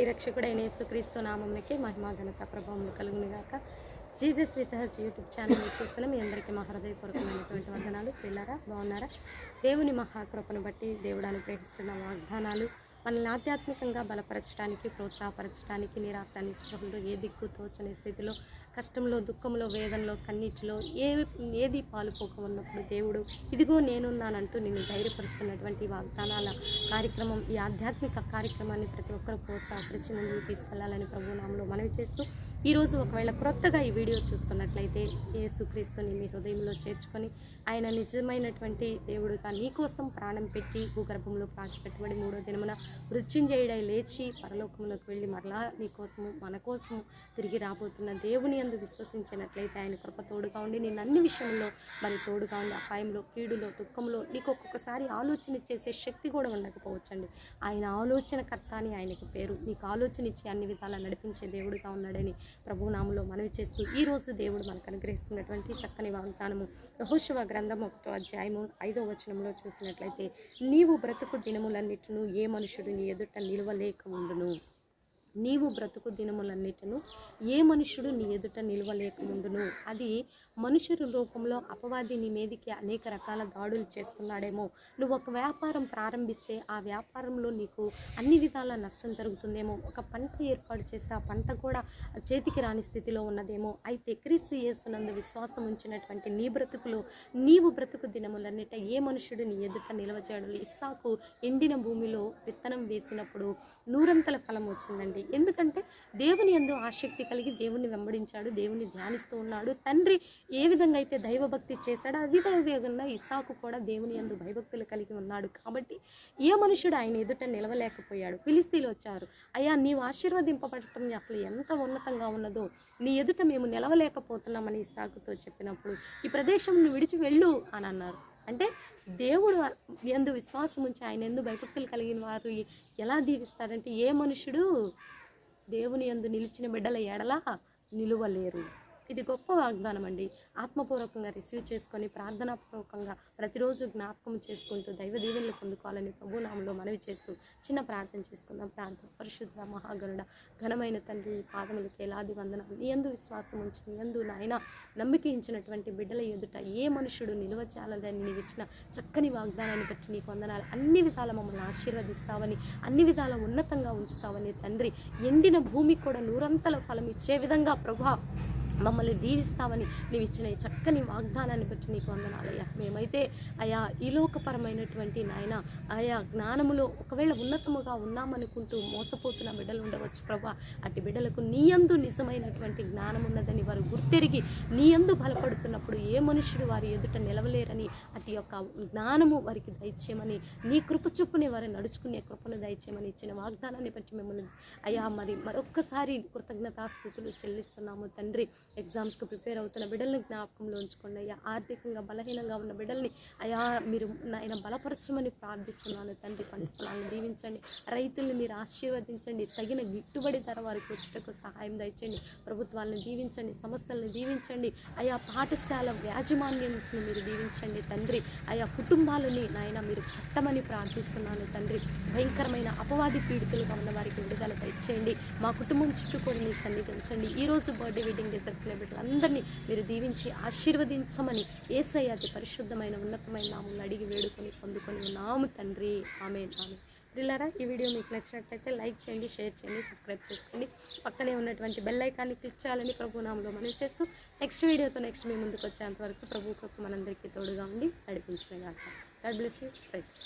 ప్రియరక్షకుడైన యేసుక్రీస్తు నామంకి మహిమా ఘనత ప్రభావం కలుగును గాక. Jesus with us YouTube channel వీక్షిస్తున్న మీ అందరికీ మా హృదయపూర్వకమైనటువంటి వందనాలు. పిల్లరా బాగున్నారా? దేవుని మహాకృపను బట్టి దేవుడు అనుగ్రహిస్తున్న వాగ్దానాలు మనల్ని ఆధ్యాత్మికంగా బలపరచడానికి ప్రోత్సాహపరచడానికి నిరాశ నిస్పృహలు ఏ దిక్కు తోచని స్థితిలో కష్టంలో దుఃఖంలో వేదనలో కన్నీటిలో ఏ ఏది పాలుపోక ఉన్నప్పుడు దేవుడు ఇదిగో నేనున్నానంటూ నిన్ను ధైర్యపరుస్తున్నటువంటి వాగ్దానాల కార్యక్రమం ఈ ఆధ్యాత్మిక కార్యక్రమాన్ని ప్రతి ఒక్కరూ ప్రోత్సాహపరిచి ముందుకు తీసుకెళ్ళాలని ప్రభునామంలో మనవి చేస్తూ ఈరోజు ఒకవేళ క్రొత్తగా ఈ వీడియో చూస్తున్నట్లయితే యేసుక్రీస్తుని మీ హృదయంలో చేర్చుకొని ఆయన నిజమైనటువంటి దేవుడుగా నీకోసం ప్రాణం పెట్టి భూగర్భంలో పాతి మూడో దినమున మృత్యుంజయుడై లేచి పరలోకములకు వెళ్ళి మరలా నీకోసము మన కోసము తిరిగి రాబోతున్న దేవుని అందు విశ్వసించినట్లయితే ఆయన కృప తోడుగా ఉండి నేను అన్ని విషయంలో మరి తోడుగా ఉండి అపాయంలో కీడులో దుఃఖంలో నీకు ఒక్కొక్కసారి ఆలోచన చేసే శక్తి కూడా ఉండకపోవచ్చండి. ఆయన ఆలోచనకర్త అని ఆయనకి పేరు. నీకు ఆలోచన ఇచ్చి అన్ని విధాలా నడిపించే దేవుడిగా ఉన్నాడని ప్రభునామంలో మనవి చేస్తూ ఈ రోజు దేవుడు మనకు అనుగ్రహిస్తున్నటువంటి చక్కని వాగ్దానము. యెహోషువ గ్రంథం ఒకటో అధ్యాయము ఐదో వచనంలో చూసినట్లయితే నీవు బ్రతుకు దినములన్నిటిను ఏ మనుషుడు నీ ఎదుట నిలవలేక ఉండును. నీవు బ్రతుకు దినములన్నిటిను ఏ మనుషుడు నీ ఎదుట నిలవలేకముందును? అది మనుషుల రూపంలో అపవాది నీ మీదికి అనేక రకాల దాడులు చేస్తున్నాడేమో. నువ్వు ఒక వ్యాపారం ప్రారంభిస్తే ఆ వ్యాపారంలో నీకు అన్ని విధాల నష్టం జరుగుతుందేమో. ఒక పంట ఏర్పాటు చేస్తే ఆ పంట కూడా చేతికి రాని స్థితిలో ఉన్నదేమో. అయితే క్రీస్తు యేసునందు విశ్వాసం ఉంచినటువంటి నీ బ్రతుకులు నీవు బ్రతుకు దినములన్నిట ఏ మనుషుడు నీ ఎదుట నిలవచేయడు ఇస్సాకు ఎండిన భూమిలో విత్తనం వేసినప్పుడు నూరంతల ఫలం వచ్చిందండి. ఎందుకంటే దేవుని ఎందు ఆసక్తి కలిగి దేవుణ్ణి వెంబడించాడు దేవుణ్ణి ధ్యానిస్తూ ఉన్నాడు. తండ్రి ఏ విధంగా అయితే దైవభక్తి చేశాడో అదే విధంగా ఇస్సాకు కూడా దేవుని ఎందు భయభక్తులు కలిగి ఉన్నాడు. కాబట్టి ఏ మనుషుడు ఆయన ఎదుట నిలవలేకపోయాడు? పిలిస్తీలు వచ్చారు. అయ్యా నీవు ఆశీర్వదింపబడటం అసలు ఎంత ఉన్నతంగా ఉన్నదో నీ ఎదుట మేము నిలవలేకపోతున్నామని ఇస్సాకుతో చెప్పినప్పుడు ఈ ప్రదేశం నువ్వు విడిచి వెళ్ళు అని అన్నారు. అంటే దేవుడు ఎందు విశ్వాసం ఉంచి ఆయన ఎందు భయభక్తులు కలిగిన వారు ఎలా దీవిస్తారంటే ఏ మనుషుడు దేవుని ఎందు నిలిచిన బిడ్డల ఎడల నిలువలేరు. ఇది గొప్ప వాగ్దానం అండి. ఆత్మపూర్వకంగా రిసీవ్ చేసుకొని ప్రార్థనాపూర్వకంగా ప్రతిరోజు జ్ఞాపకం చేసుకుంటూ దైవ దీవెనలు పొందుకోవాలని ప్రభునామంలో మనవి చేస్తూ చిన్న ప్రార్థన చేసుకుందాం. ప్రార్థన. పరిశుద్ధ మహాగరుడ ఘనమైన తండ్రి ఈ పాదములకి ఎలాది వందనాలు. నీ ఎందు విశ్వాసం ఉంచి నీ ఎందు నాయన నమ్మిక ఇచ్చినటువంటి బిడ్డల ఎదుట ఏ మనుషుడు నిలువ చాలదని నీవు ఇచ్చిన చక్కని వాగ్దానాన్ని బట్టి నీకు వందనాలు. అన్ని విధాల మమ్మల్ని ఆశీర్వదిస్తావని అన్ని విధాల ఉన్నతంగా ఉంచుతావని తండ్రి ఎండిన భూమికి కూడా నూరంతల ఫలం ఇచ్చే విధంగా ప్రభా మమ్మల్ని దీవిస్తామని నీవు ఇచ్చిన ఈ చక్కని వాగ్దానాన్ని బట్టి నీకు వందనాలయ్యా. మేమైతే అయా ఈలోకపరమైనటువంటి నాయన ఆయా జ్ఞానములో ఒకవేళ ఉన్నతముగా ఉన్నామనుకుంటూ మోసపోతున్న బిడ్డలు ఉండవచ్చు ప్రభా. అటు బిడ్డలకు నీయందు నిజమైనటువంటి జ్ఞానం ఉన్నదని వారు గుర్తెరిగి నీయందు బలపడుతున్నప్పుడు ఏ మనుషుడు వారి ఎదుట నిలవలేరని అటు యొక్క జ్ఞానము వారికి దయచేయమని నీ కృప చొప్పునే వారు నడుచుకునే కృపను దయచేయమని ఇచ్చిన వాగ్దానాన్ని బట్టి మిమ్మల్ని అయ్యా మరి మరొక్కసారి కృతజ్ఞతాస్థుతులు చెల్లిస్తున్నాము తండ్రి. ఎగ్జామ్స్కి ప్రిపేర్ అవుతున్న బిడ్డల్ని జ్ఞాపకంలో ఉంచుకోండి అయ్యా. ఆర్థికంగా బలహీనంగా ఉన్న బిడ్డల్ని అయ్యా మీరు నాయన బలపరచమని ప్రార్థిస్తున్నాను తండ్రి పంట పొలాలను దీవించండి. రైతుల్ని మీరు ఆశీర్వదించండి. తగిన గిట్టుబడి ధర వారికి వచ్చేటకు సహాయం దండి ప్రభుత్వాలను దీవించండి. సంస్థలను దీవించండి. అయా పాఠశాల యాజమాన్యంను మీరు దీవించండి తండ్రి. ఆయా కుటుంబాలని నాయన మీరు కట్టమని ప్రార్థిస్తున్నాను తండ్రి. భయంకరమైన అపవాది పీడితులుగా ఉన్న వారికి విడుదల దయచేయండి. మా కుటుంబం చుట్టుకొని మీరు సన్నిధించండి. ఈరోజు బర్త్డే వెడ్డింగ్ డే జరుపుకునే మీరు దీవించి ఆశీర్వదించమని ఏసై అతి పరిశుద్ధమైన ఉన్నతమైన నామములు అడిగి వేడుకొని పొందుకొని ఉన్నాము తండ్రి. ఆమె ఆమె పిల్లరా ఈ వీడియో మీకు నచ్చినట్లయితే లైక్ చేయండి షేర్ చేయండి సబ్స్క్రైబ్ చేసుకోండి. పక్కనే ఉన్నటువంటి బెల్ ఐకాన్ని క్లిక్ చేయాలని ప్రభునామంలో మనం చేస్తూ నెక్స్ట్ వీడియోతో నెక్స్ట్ మీ ముందుకు వచ్చేంత వరకు ప్రభు మనందరికీ తోడుగా ఉండి నడిపించిన గాక గాడ్ బ్లెస్ యూ. ప్రైజ్.